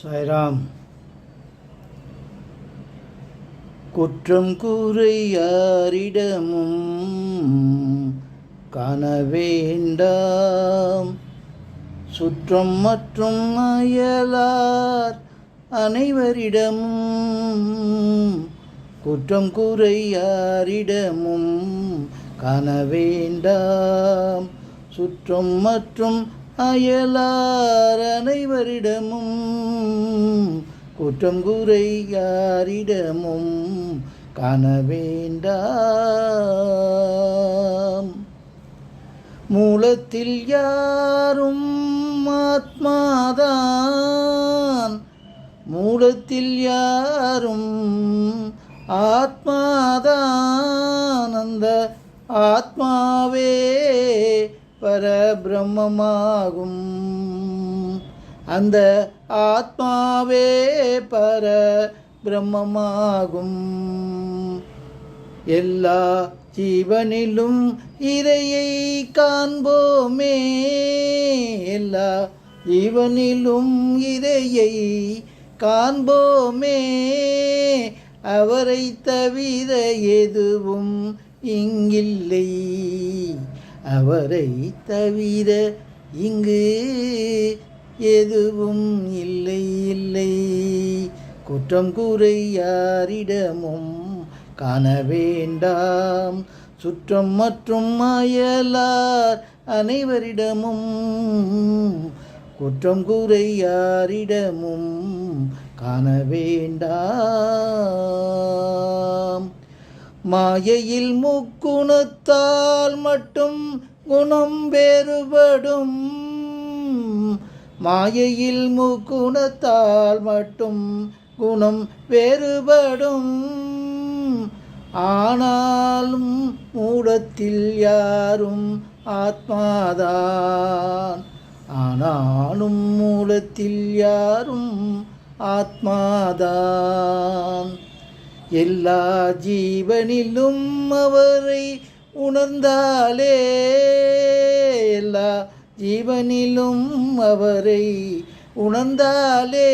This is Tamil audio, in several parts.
சாய்ராம். குற்றம் கூறை யாரிடமும் காண வேண்டாம் சுற்றம் மற்றும் அயலார் அனைவரிடமும் குற்றம் கூறை யாரிடமும் காண வேண்டாம் சுற்றம் மற்றும் அயலார் அனைவரிடமும் குற்றம் கூறை யாரிடமும் காண வேண்டாம். மூலத்தில் யாரும் ஆத்மாதான் மூலத்தில் யாரும் ஆத்மாதான். அந்த ஆத்மாவே பரபிரம்மமாகும். அந்த ஆத்மாவே பர பிரம்மமாகும் எல்லா ஜீவனிலும் இறையை காண்போமே. எல்லா ஜீவனிலும் இறையை காண்போமே. அவரை தவிர எதுவும் இங்கில்லை. அவரை தவிர இங்கு எதுவும் இல்லை இல்லை. குற்றம் கூறை யாரிடமும் காண வேண்டாம். சுற்றம் மற்றும் அயலார் அனைவரிடமும் குற்றம் கூறை யாரிடமும் காண வேண்டாம். மாயையில் முக்குணத்தால் மட்டும் குணம் வேறுபடும். மாயையில் முக்குணத்தால் மட்டும் குணம் வேறுபடும். ஆனாலும் மூடத்தில் யாரும் ஆத்மாதான். ஆனாலும் மூலத்தில் யாரும் ஆத்மாதான். எல்லா ஜீவனிலும் அவரை உணர்ந்தாலே எல்லா ஜீவனிலும் அவரை உணர்ந்தாலே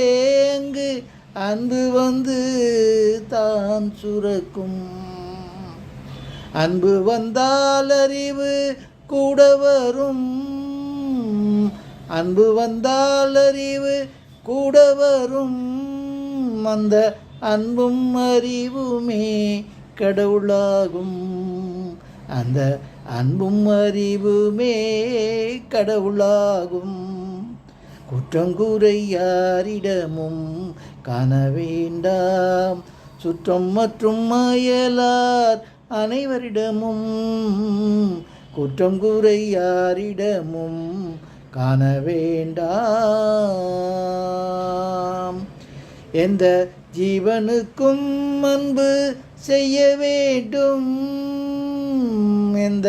அங்கு அன்பு வந்து தான் சுரக்கும். அன்பு வந்தால் அறிவு கூட வரும். அன்பு வந்தால் அறிவு கூட வரும். அந்த அன்பும் அறிவுமே கடவுளாகும். அந்த அன்பும் அறிவுமே கடவுளாகும். குற்றம் யாரிடமும் காண வேண்டாம். சுற்றம் மற்றும் அயலார் அனைவரிடமும் குற்றம் கூறை யாரிடமும் காண வேண்டாம். எந்த ஜீவனுக்கும் அன்பு செய்ய வேண்டும். எந்த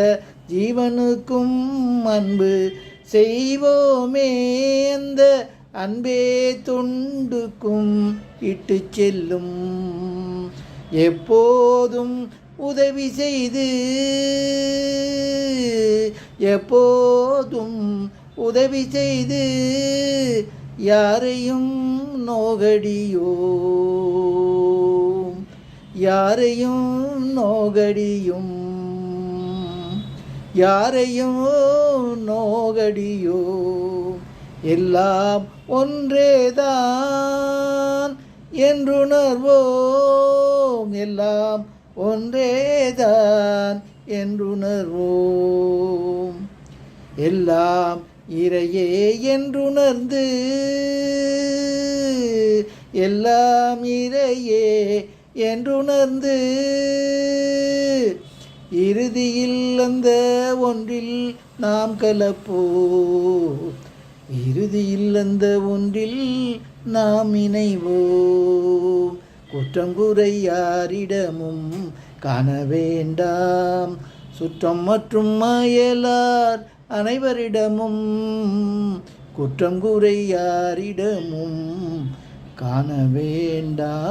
ஜீவனுக்கும் அன்பு செய்வோமே எந்த அன்பே தொண்டுக்கும் இட்டு செல்லும். எப்போதும் உதவி செய்து எப்போதும் உதவி செய்து யாரையும் நோகடியோ? யாரையும் நோகடியும்? யாரையும் நோகடியோ? எல்லாம் ஒன்றேதான் என்றுணர்வோம். எல்லாம் ஒன்றேதான் என்றுணர்வோம். எல்லாம் இறையே என்றுணர்ந்து எல்லாம் இறையே என்றுணர்ந்து இறுதியில் அந்த ஒன்றில் நாம் கலப்போ. இறுதியில் அந்த ஒன்றில் நாம் இணைவோம் குற்றங்குறை யாரிடமும் காண வேண்டாம். சுற்றம் மற்றும் அயலார் அனைவரிடமும் குற்றங்குறை யாரிடமும் காண வேண்டாம்.